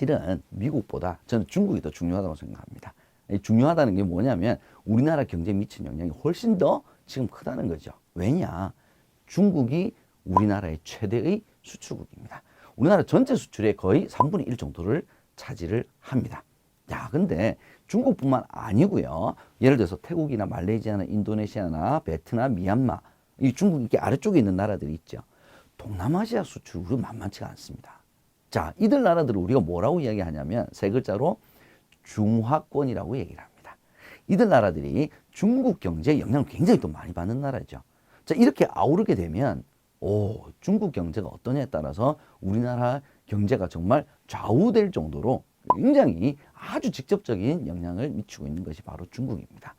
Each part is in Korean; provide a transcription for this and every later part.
실은 미국보다 저는 중국이 더 중요하다고 생각합니다. 이 중요하다는 게 뭐냐면 우리나라 경제에 미치는 영향이 훨씬 더 지금 크다는 거죠. 왜냐? 중국이 우리나라의 최대의 수출국입니다. 우리나라 전체 수출의 거의 3분의 1 정도를 차지를 합니다. 야, 근데 중국뿐만 아니고요. 예를 들어서 태국이나 말레이시아나 인도네시아나 베트남, 미얀마 이 중국 이렇게 아래쪽에 있는 나라들이 있죠. 동남아시아 수출은 만만치가 않습니다. 자, 이들 나라들을 우리가 뭐라고 이야기하냐면 세 글자로 중화권이라고 얘기를 합니다. 이들 나라들이 중국 경제에 영향을 굉장히 또 많이 받는 나라죠. 자, 이렇게 아우르게 되면 오, 중국 경제가 어떠냐에 따라서 우리나라 경제가 정말 좌우될 정도로 굉장히 아주 직접적인 영향을 미치고 있는 것이 바로 중국입니다.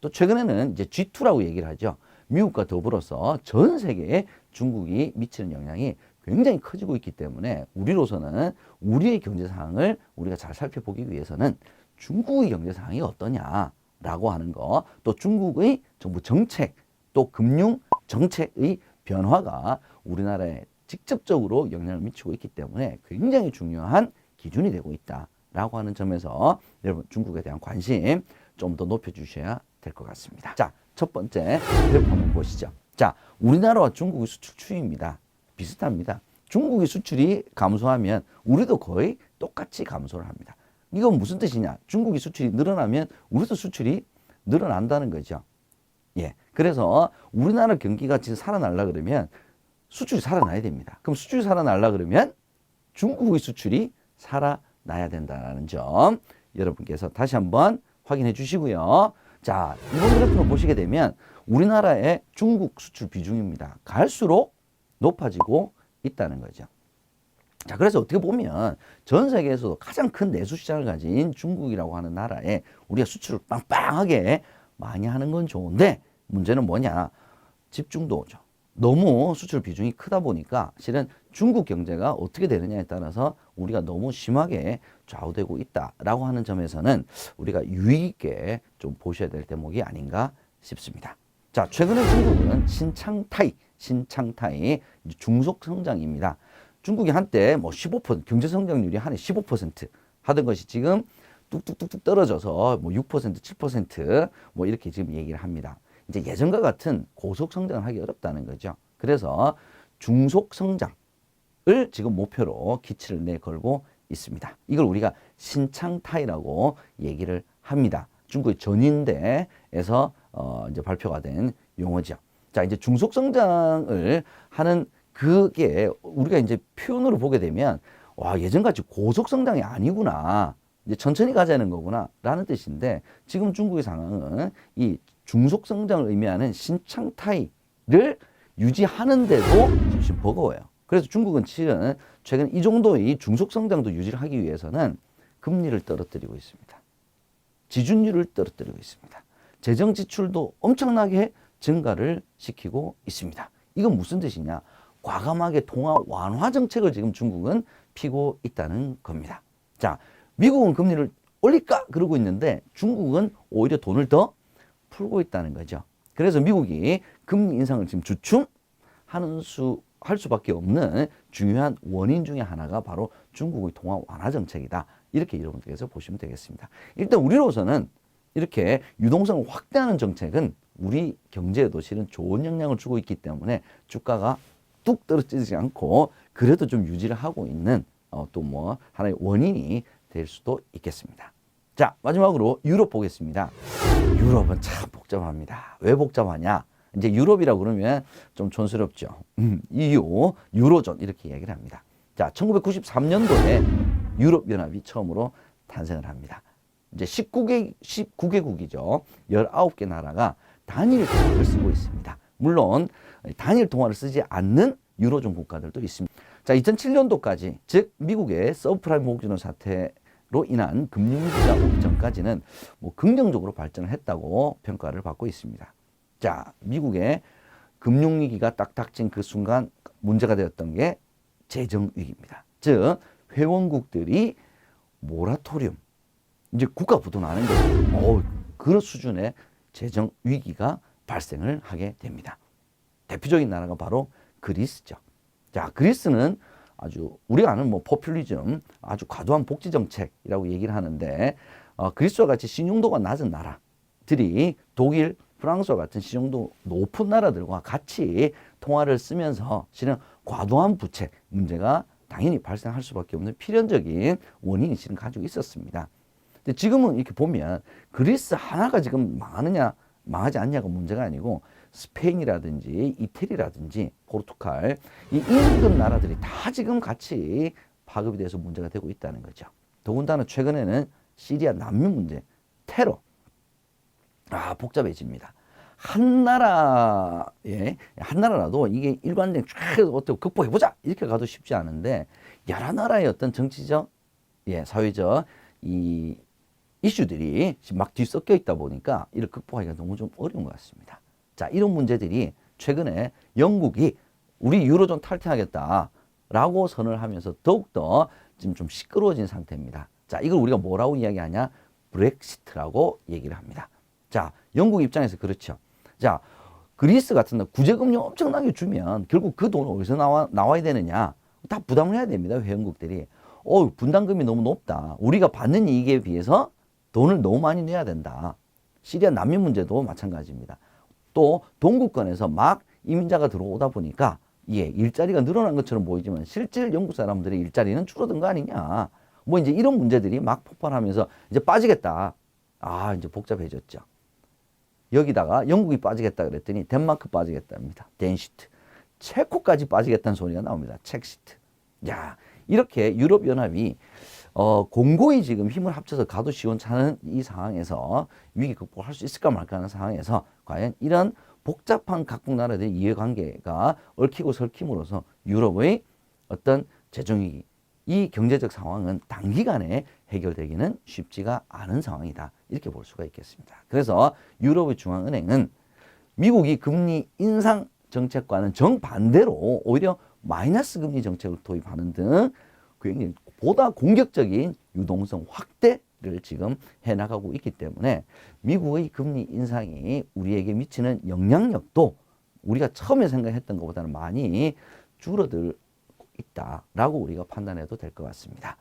또 최근에는 이제 G2라고 얘기를 하죠. 미국과 더불어서 전 세계에 중국이 미치는 영향이 굉장히 커지고 있기 때문에 우리로서는 우리의 경제 상황을 우리가 잘 살펴보기 위해서는 중국의 경제 상황이 어떠냐라고 하는 거, 또 중국의 정부 정책, 또 금융 정책의 변화가 우리나라에 직접적으로 영향을 미치고 있기 때문에 굉장히 중요한 기준이 되고 있다라고 하는 점에서 여러분 중국에 대한 관심 좀 더 높여주셔야 될 것 같습니다. 자, 첫 번째 그래프 한번 보시죠. 자, 우리나라와 중국의 수출 추이입니다. 비슷합니다. 중국의 수출이 감소하면 우리도 거의 똑같이 감소를 합니다. 이건 무슨 뜻이냐? 중국의 수출이 늘어나면 우리도 수출이 늘어난다는 거죠. 예. 그래서 우리나라 경기가 지금 살아날라 그러면 수출이 살아나야 됩니다. 그럼 수출이 살아날라 그러면 중국의 수출이 살아나야 된다는 점 여러분께서 다시 한번 확인해 주시고요. 자, 이번 그래프를 보시게 되면 우리나라의 중국 수출 비중입니다. 갈수록 높아지고 있다는 거죠. 자, 그래서 어떻게 보면 전 세계에서도 가장 큰 내수 시장을 가진 중국이라고 하는 나라에 우리가 수출을 빵빵하게 많이 하는 건 좋은데 문제는 뭐냐? 집중도죠. 너무 수출 비중이 크다 보니까 실은 중국 경제가 어떻게 되느냐에 따라서 우리가 너무 심하게 좌우되고 있다라고 하는 점에서는 우리가 유의 있게 좀 보셔야 될 대목이 아닌가 싶습니다. 자, 최근에 중국은 신창타이, 신창타이 중속 성장입니다. 중국이 한때 뭐 15% 경제 성장률이 한 해 15% 하던 것이 지금 뚝뚝뚝뚝 떨어져서 뭐 6%, 7%뭐 이렇게 지금 얘기를 합니다. 이제 예전과 같은 고속 성장을 하기 어렵다는 거죠. 그래서 중속 성장을 지금 목표로 기치를 내걸고 있습니다. 이걸 우리가 신창타이라고 얘기를 합니다. 중국의 전인대에서 어 이제 발표가 된 용어죠. 자, 이제 중속 성장을 하는 그게 우리가 이제 표현으로 보게 되면 와, 예전같이 고속 성장이 아니구나. 이제 천천히 가자는 거구나 라는 뜻인데 지금 중국의 상황은 이 중속 성장을 의미하는 신창타이를 유지하는데도 지금 버거워요. 그래서 중국은 지금 최근 이 정도의 중속 성장도 유지를 하기 위해서는 금리를 떨어뜨리고 있습니다. 지준율을 떨어뜨리고 있습니다. 재정 지출도 엄청나게 증가를 시키고 있습니다. 이건 무슨 뜻이냐? 과감하게 통화 완화 정책을 지금 중국은 피고 있다는 겁니다. 자, 미국은 금리를 올릴까 그러고 있는데 중국은 오히려 돈을 더 풀고 있다는 거죠. 그래서 미국이 금리 인상을 지금 주춤하는 수, 할 수밖에 없는 중요한 원인 중에 하나가 바로 중국의 통화 완화 정책이다. 이렇게 여러분들께서 보시면 되겠습니다. 일단 우리로서는 이렇게 유동성을 확대하는 정책은 우리 경제에도 실은 좋은 영향을 주고 있기 때문에 주가가 뚝 떨어지지 않고 그래도 좀 유지를 하고 있는 어, 또 뭐 하나의 원인이 될 수도 있겠습니다. 자, 마지막으로 유럽 보겠습니다. 유럽은 참 복잡합니다. 왜 복잡하냐? 이제 유럽이라고 그러면 좀 촌스럽죠. 음, EU, 유로존 이렇게 얘기를 합니다. 자, 1993년도에 유럽연합이 처음으로 탄생을 합니다. 이제 19개, 19개국이죠. 19개 나라가 단일 통화를 쓰고 있습니다. 물론 단일 통화를 쓰지 않는 유로존 국가들도 있습니다. 자, 2007년도까지 즉 미국의 서브프라임 모기지론 사태로 인한 금융 위기가 오기 전까지는 뭐 긍정적으로 발전을 했다고 평가를 받고 있습니다. 자, 미국의 금융 위기가 딱 닥친 그 순간 문제가 되었던 게 재정 위기입니다. 즉 회원국들이 모라토리움 이제 국가 부도 나는 거죠. 어, 그런 수준의 재정 위기가 발생을 하게 됩니다. 대표적인 나라가 바로 그리스죠. 자, 그리스는 아주 우리가 아는 뭐 포퓰리즘, 아주 과도한 복지 정책이라고 얘기를 하는데 어, 그리스와 같이 신용도가 낮은 나라들이 독일, 프랑스와 같은 신용도 높은 나라들과 같이 통화를 쓰면서 실은 과도한 부채 문제가 당연히 발생할 수밖에 없는 필연적인 원인이 실은 가지고 있었습니다. 근데 지금은 이렇게 보면 그리스 하나가 지금 망하느냐 망하지 않냐가 문제가 아니고 스페인이라든지 이태리라든지 포르투갈 이 인근 나라들이 다 지금 같이 파급이 돼서 문제가 되고 있다는 거죠. 더군다나 최근에는 시리아 난민 문제, 테러 아 복잡해집니다. 한 나라에 한 나라라도 이게 일관된 쫙 어떻게 극복해 보자 이렇게 가도 쉽지 않은데 여러 나라의 어떤 정치적 예 사회적 이 이슈들이 막 뒤섞여 있다 보니까 이를 극복하기가 너무 좀 어려운 것 같습니다. 자 이런 문제들이 최근에 영국이 우리 유로존 탈퇴하겠다라고 선을 하면서 더욱더 지금 좀 시끄러워진 상태입니다. 자 이걸 우리가 뭐라고 이야기하냐 브렉시트라고 얘기를 합니다. 자 영국 입장에서 그렇죠. 자, 그리스 같은 데 구제금융 엄청나게 주면 결국 그 돈은 어디서 나와, 나와야 되느냐? 다 부담을 해야 됩니다. 회원국들이. 어, 분담금이 너무 높다. 우리가 받는 이익에 비해서 돈을 너무 많이 내야 된다. 시리아 난민 문제도 마찬가지입니다. 또 동구권에서 막 이민자가 들어오다 보니까 예, 일자리가 늘어난 것처럼 보이지만 실질 영국 사람들의 일자리는 줄어든 거 아니냐. 뭐 이제 이런 문제들이 막 폭발하면서 이제 빠지겠다. 아, 이제 복잡해졌죠. 여기다가 영국이 빠지겠다 그랬더니 덴마크 빠지겠답니다. 덴시트. 체코까지 빠지겠다는 소리가 나옵니다. 첵시트. 야, 이렇게 유럽 연합이 어, 공고히 지금 힘을 합쳐서 가도 시원찮은 이 상황에서 위기 극복할 수 있을까 말까 하는 상황에서 과연 이런 복잡한 각국 나라들의 이해관계가 얽히고 설킴으로써 유럽의 어떤 재정위기, 이 경제적 상황은 단기간에 해결되기는 쉽지가 않은 상황이다. 이렇게 볼 수가 있겠습니다. 그래서 유럽의 중앙은행은 미국이 금리 인상 정책과는 정반대로 오히려 마이너스 금리 정책을 도입하는 등 굉장히 보다 공격적인 유동성 확대를 지금 해나가고 있기 때문에 미국의 금리 인상이 우리에게 미치는 영향력도 우리가 처음에 생각했던 것보다는 많이 줄어들 있다라고 우리가 판단해도 될 것 같습니다.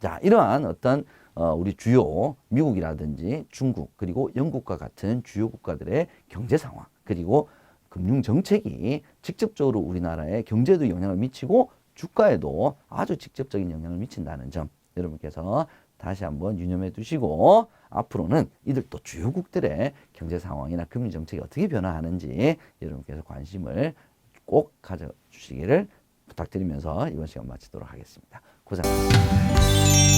자, 이러한 어떤 어, 우리 주요 미국이라든지 중국 그리고 영국과 같은 주요 국가들의 경제 상황 그리고 금융 정책이 직접적으로 우리나라의 경제에도 영향을 미치고 주가에도 아주 직접적인 영향을 미친다는 점 여러분께서 다시 한번 유념해 두시고 앞으로는 이들 또 주요국들의 경제 상황이나 금리 정책이 어떻게 변화하는지 여러분께서 관심을 꼭 가져주시기를 부탁드리면서 이번 시간 마치도록 하겠습니다. 고생하셨습니다.